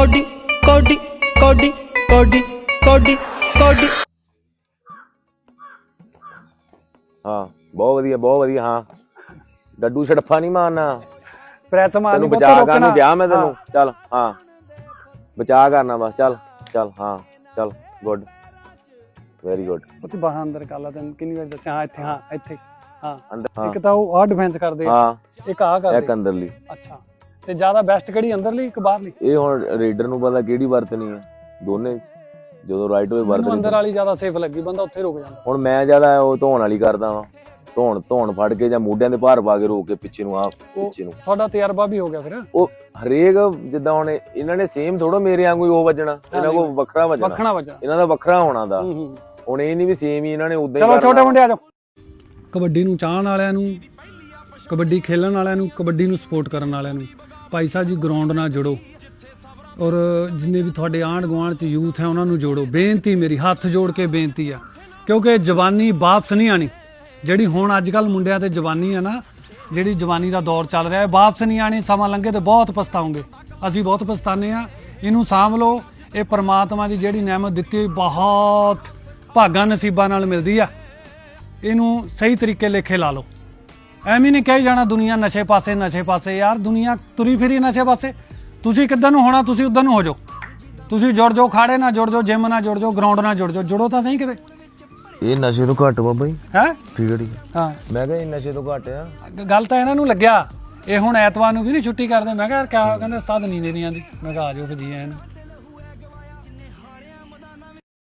Cody ਕੋਡੀ ਕੋਡੀ ਕੋਡੀ ਕੋਡੀ ਕੋਡੀ। ਹਾਂ ਬਹੁਤ ਵਧੀਆ ਬਹੁਤ ਵਧੀਆ ਹਾਂ। ਡੱਡੂ ਛੜਫਾ ਨਹੀਂ ਮਾਰਨਾ। ਪ੍ਰੈਸ ਮਾਰਨੀ ਤੈਨੂੰ ਬਚਾ ਕਰਨ ਕਿਹਾ ਮੈਂ ਤੈਨੂੰ। ਚੱਲ ਹਾਂ। ਬਚਾ ਕਰਨਾ ਬਸ ਚੱਲ ਚੱਲ ਹਾਂ ਚੱਲ ਗੁੱਡ। ਵੈਰੀ ਗੁੱਡ ਉੱਥੇ ਬਾਹਰ ਅੰਦਰ ਕਰ ਲਾ ਤੈਨੂੰ। ਕਿੰਨੀ ਵਾਰ ਦੱਸਿਆ? ਹਾਂ ਇੱਥੇ ਹਾਂ ਇੱਥੇ। ਹਾਂ। ਇੱਕ ਤਾਂ ਉਹ ਆ ਡਿਫੈਂਸ ਕਰਦੇ ਆ। ਹਾਂ। ਇੱਕ ਆ ਕਰਦੇ ਇੱਕ ਅੰਦਰਲੀ। ਅੱਛਾ। ਤੇ ਜ਼ਿਆਦਾ ਬੈਸਟ ਕਿਹੜੀ ਅੰਦਰਲੀ ਇੱਕ ਬਾਹਰਲੀ? ਇਹ ਹੁਣ ਰੇਡਰ ਨੂੰ ਪਤਾ ਕਿਹੜੀ ਵਰਤਣੀ ਹੈ ਦੋਨੇ ਜਦੋਂ ਰਾਈਟ ਵੇ ਮੈਨੂੰ ਅੰਦਰ ਵਰਤਣੀ ਵਾਲੀ ਜ਼ਿਆਦਾ ਸੇਫ ਲੱਗੀ ਬੰਦਾ ਉੱਥੇ ਰੁਕ ਜਾਂਦਾ। ਹੁਣ ਮੈਂ ਜ਼ਿਆਦਾ ਉਹ ਧੋਣ ਵਾਲੀ ਕਰਦਾ ਵਾਂ ਧੋਣ ਧੋਣ ਫੜ ਕੇ ਜਾਂ ਮੋਢਿਆਂ ਦੇ ਭਾਰ ਪਾ ਕੇ ਰੋਕ ਕੇ ਪਿੱਛੇ ਨੂੰ ਆ ਪਿੱਛੇ ਨੂੰ। ਤੁਹਾਡਾ ਤਜਰਬਾ ਵੀ ਹੋ ਗਿਆ ਫਿਰ? ਉਹ ਹਰੇਕ ਜਿੱਦਾਂ ਹੁਣ ਇਹਨਾਂ ਨੇ ਸੇਮ ਥੋੜੋ ਮੇਰੇ ਵਾਂਗੂ ਹੀ ਉਹ ਵੱਜਣਾ ਇਹਨਾਂ ਕੋ ਵੱਖਰਾ ਵੱਜਣਾ। ਵੱਖਣਾ ਵੱਜਣਾ। ਇਹਨਾਂ ਦਾ ਵੱਖਰਾ ਹੋਣਾ ਦਾ। ਹੁਣ ਇਹ ਨਹੀਂ ਵੀ ਸੇਮ ਹੀ ਇਹਨਾਂ ਨੇ ਉਦਾਂ ਹੀ ਚਲੋ। ਛੋਟੇ ਮੁੰਡੇ ਆ ਜਾਓ। ਕਬੱਡੀ ਨੂੰ ਚਾਹਣ ਵਾਲਿਆਂ ਨੂੰ ਕਬੱਡੀ ਖੇਲਣ ਵਾਲਿਆਂ ਨੂੰ ਕਬੱਡੀ ਨੂੰ ਸਪੋਰਟ ਕਰਨ ਵਾਲਿਆਂ ਨੂੰ। ਭਾਈ ਸਾਹਿਬ ਜੀ ਗਰਾਊਂਡ ਨਾਲ ਜੁੜੋ। ਔਰ ਜਿੰਨੇ ਵੀ ਤੁਹਾਡੇ ਆਂਢ ਗੁਆਂਢ ਚ ਯੂਥ ਹੈ, ਉਹਨਾਂ ਨੂੰ ਜੋੜੋ। ਬੇਨਤੀ ਮੇਰੀ, ਹੱਥ ਜੋੜ ਕੇ ਬੇਨਤੀ ਆ। ਕਿਉਂਕਿ ਜਵਾਨੀ ਵਾਪਸ ਨਹੀਂ ਆਣੀ। ਜਿਹੜੀ ਹੁਣ ਅੱਜ ਕੱਲ ਮੁੰਡਿਆਂ ਤੇ ਜਵਾਨੀ ਆ ਨਾ, ਜਿਹੜੀ ਜਵਾਨੀ ਦਾ ਦੌਰ ਚੱਲ ਰਿਹਾ ਹੈ ਵਾਪਸ ਨਹੀਂ ਆਣੀ, ਸਮਾਂ ਲੰਘੇ ਤੇ ਬਹੁਤ ਪਛਤਾਉਂਗੇ ਅਸੀਂ ਬਹੁਤ ਪਛਤਾਨੇ ਆ। ਇਹਨੂੰ ਸਾਂਭ ਲਓ। ਇਹ ਪਰਮਾਤਮਾ ਦੀ ਜਿਹੜੀ ਨਿਆਮਤ ਦਿੱਤੀ ਹੋਈ ਬਹੁਤ ਭਾਗਾਂ ਨਸੀਬਾਂ ਨਾਲ ਮਿਲਦੀ ਆ। ਇਹਨੂੰ ਸਹੀ ਤਰੀਕੇ ਲੇਖੇ ਲਾ ਲਓ। ਐਵੇਂ ਨਹੀਂ ਕਹੀ ਜਾਣਾ ਦੁਨੀਆ ਨਸ਼ੇ ਪਾਸੇ ਨਸ਼ੇ ਪਾਸੇ। ਯਾਰ ਦੁਨੀਆ ਤੁਰੀ ਫਿਰੀ ਨਸ਼ੇ ਪਾਸੇ। ਤੁਸੀਂ ਕਿੱਦਾਂ ਨੂੰ ਹੋਣਾ ਤੁਸੀਂ ਉਦਾਂ ਨੂੰ ਹੋ ਜਾਓ। ਤੁਸੀਂ ਜੁੜ ਜਾਓ ਖਾੜੇ ਨਾਲ ਜੁੜ ਜਾਓ ਜਿਮ ਨਾਲ ਜੁੜ ਜਾਓ ਗਰਾਊਂਡ ਨਾਲ ਜੁੜ ਜਾਓ। ਜੁੜੋ ਤਾਂ ਸਹੀ ਕਿਤੇ। ਇਹ ਨਸ਼ੇ ਤੋਂ ਘੱਟ ਬਾਬਾ ਜੀ। ਹੈ? ਠੀਕ ਹੈ ਹਾਂ। ਮੈਂ ਕਿਹਾ ਇਹ ਨਸ਼ੇ ਤੋਂ ਘੱਟ ਆ। ਗੱਲ ਤਾਂ ਇਹਨਾਂ ਨੂੰ ਲੱਗਿਆ। ਇਹ ਹੁਣ ਐਤਵਾਰ ਨੂੰ ਵੀ ਨਹੀਂ ਛੁੱਟੀ ਕਰਦੇ। ਮੈਂ ਕਿਹਾ ਕਿਆ ਕਹਿੰਦੇ ਉਸਤਾਦ ਨੀਂਦ ਨਹੀਂ ਆਉਂਦੀ। ਮੈਂ ਕਿਹਾ ਆ ਜਾਓ ਫਿਰ ਜੀ ਆਇਆਂ ਨੂੰ।